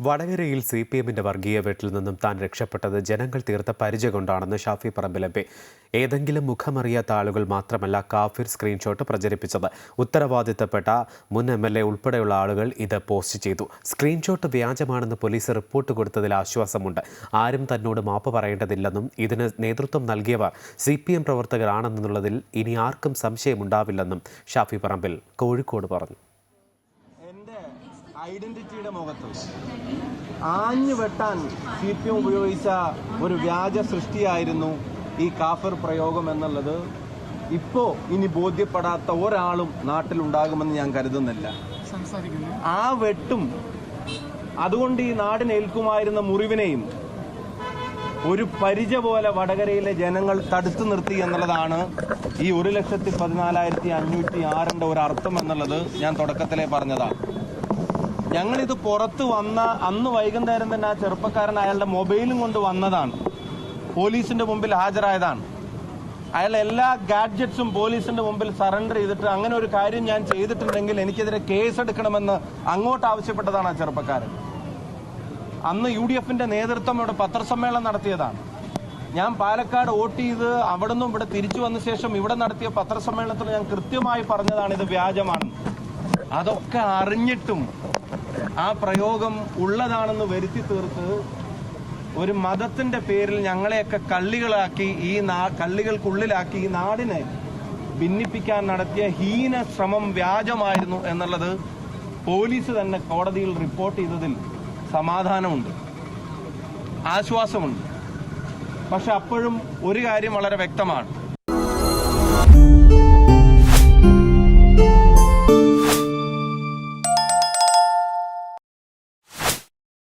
വടകരയിൽ C P എമ്മിന്റെ വർഗീയ വീട്ടിൽ നിന്നും താൻ രക്ഷപ്പെട്ടത് ജനങ്ങൾ തീർത്ത പരിചയ കൊണ്ടാണെന്ന് ഷാഫി പറമ്പിൽ എം പി. ഏതെങ്കിലും മുഖമറിയാത്ത ആളുകൾ മാത്രമല്ല കാഫിർ സ്ക്രീൻഷോട്ട് പ്രചരിപ്പിച്ചത്. ഉത്തരവാദിത്തപ്പെട്ട മുൻ എം എൽ എ ഉൾപ്പെടെയുള്ള ആളുകൾ ഇത് പോസ്റ്റ് ചെയ്തു. സ്ക്രീൻഷോട്ട് വ്യാജമാണെന്ന് പോലീസ് റിപ്പോർട്ട് കൊടുത്തതിൽ ആശ്വാസമുണ്ട്. ആരും തന്നോട് മാപ്പ് പറയേണ്ടതില്ലെന്നും ഇതിന് നേതൃത്വം നൽകിയവർ സി പി എം പ്രവർത്തകരാണെന്നുള്ളതിൽ ഇനി ആർക്കും സംശയമുണ്ടാവില്ലെന്നും ഷാഫി പറമ്പിൽ കോഴിക്കോട് പറഞ്ഞു. ഐഡന്റിറ്റിയുടെ മുഖത്ത് ആഞ്ഞു വെട്ടാൻ സി പി എം ഉപയോഗിച്ച ഒരു വ്യാജ സൃഷ്ടിയായിരുന്നു ഈ കാഫർ പ്രയോഗം എന്നുള്ളത്. ഇപ്പോ ഇനി ബോധ്യപ്പെടാത്ത ഒരാളും നാട്ടിലുണ്ടാകുമെന്ന് ഞാൻ കരുതുന്നില്ല. ആ വെട്ടും അതുകൊണ്ട് ഈ നാടിനേൽക്കുമായിരുന്ന മുറിവിനെയും ഒരു പരിച പോലെ വടകരയിലെ ജനങ്ങൾ തടുത്തു നിർത്തി എന്നുള്ളതാണ് ഈ ഒരു ലക്ഷത്തി പതിനാലായിരത്തി അഞ്ഞൂറ്റി ആറിന്റെ ഒരു അർത്ഥം എന്നുള്ളത് ഞാൻ തുടക്കത്തിലേ പറഞ്ഞതാണ്. ഞങ്ങളിത് പുറത്ത് വന്ന അന്ന് വൈകുന്നേരം തന്നെ ആ ചെറുപ്പക്കാരൻ അയാളുടെ മൊബൈലും കൊണ്ട് വന്നതാണ്. പോലീസിന്റെ മുമ്പിൽ ഹാജരായതാണ്. അയാൾ എല്ലാ ഗാഡ്ജറ്റ്സും പോലീസിന്റെ മുമ്പിൽ സറണ്ടർ ചെയ്തിട്ട് അങ്ങനെ ഒരു കാര്യം ഞാൻ ചെയ്തിട്ടുണ്ടെങ്കിൽ എനിക്കെതിരെ കേസ് എടുക്കണമെന്ന് അങ്ങോട്ട് ആവശ്യപ്പെട്ടതാണ് ആ ചെറുപ്പക്കാരൻ. അന്ന് യു ഡി എഫിന്റെ നേതൃത്വം ഇവിടെ പത്രസമ്മേളനം നടത്തിയതാണ്. ഞാൻ പാലക്കാട് വോട്ട് ചെയ്ത് അവിടെ നിന്നും ഇവിടെ തിരിച്ചു വന്ന ശേഷം ഇവിടെ നടത്തിയ പത്രസമ്മേളനത്തിൽ ഞാൻ കൃത്യമായി പറഞ്ഞതാണ് ഇത് വ്യാജമാണ്. അതൊക്കെ അറിഞ്ഞിട്ടും ആ പ്രയോഗം ഉള്ളതാണെന്ന് വരുത്തി തീർത്ത് ഒരു മതത്തിന്റെ പേരിൽ ഞങ്ങളെയൊക്കെ കള്ളികളാക്കി ഈ നാ കള്ളികൾക്കുള്ളിലാക്കി ഈ നാടിനെ ഭിന്നിപ്പിക്കാൻ നടത്തിയ ഹീന ശ്രമം വ്യാജമായിരുന്നു എന്നുള്ളത് പോലീസ് തന്നെ കോടതിയിൽ റിപ്പോർട്ട് ചെയ്തതിൽ സമാധാനമുണ്ട്. ആശ്വാസമുണ്ട്. പക്ഷെ അപ്പോഴും ഒരു കാര്യം വളരെ വ്യക്തമാണ്.